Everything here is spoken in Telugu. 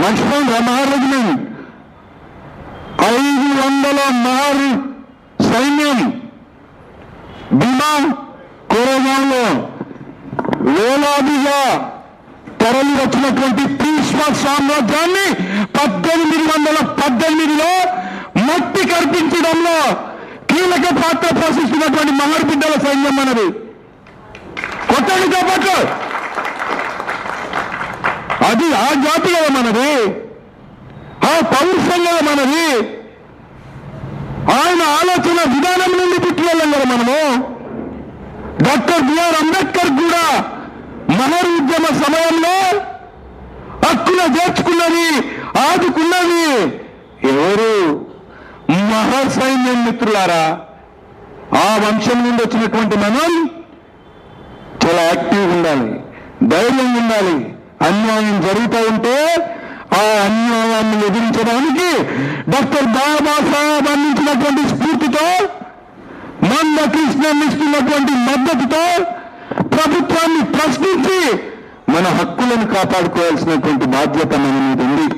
మర్చిపోండి మహార్ ఐదు వందల మారు సైన్యం భీమా కోరగాంలో వేలాదిగా తరలి వచ్చినటువంటి భీష్మ సామ్రాజ్యాన్ని పద్దెనిమిది వందల పద్దెనిమిదిలో మట్టి కల్పించడంలో కీలక పాత్ర పోషిస్తున్నటువంటి మహర్బిడ్డల సైన్యం మనది. కొట్టండి కాబట్టి అది ఆ జాతి కదా మనది. ఆ పౌరుషం కదా మనది. ఆయన ఆలోచన విధానం నుండి పుట్టిన కదా మనము. డాక్టర్ బిఆర్ అంబేద్కర్ కూడా మహర్ ఉద్యమ సమయంలో హక్కున చేర్చుకున్నది ఆదుకున్నది ఎవరు? మహాసైన్యం మిత్రులారా ఆ వంశం నుండి వచ్చినటువంటి మనం చాలా యాక్టివ్గా ఉండాలి ధైర్యంగా ఉండాలి. అన్యాయం జరుగుతూ ఉంటే ఆ అన్యాయాన్ని ఎదిరించడానికి డాక్టర్ బాబాసాహెబ్ అందించినటువంటి స్ఫూర్తితో మందకృష్ణన్ ఇస్తున్నటువంటి మద్దతుతో ప్రభుత్వాన్ని ప్రశ్నించి మన హక్కులను కాపాడుకోవాల్సినటువంటి బాధ్యత మన మీద ఉంది.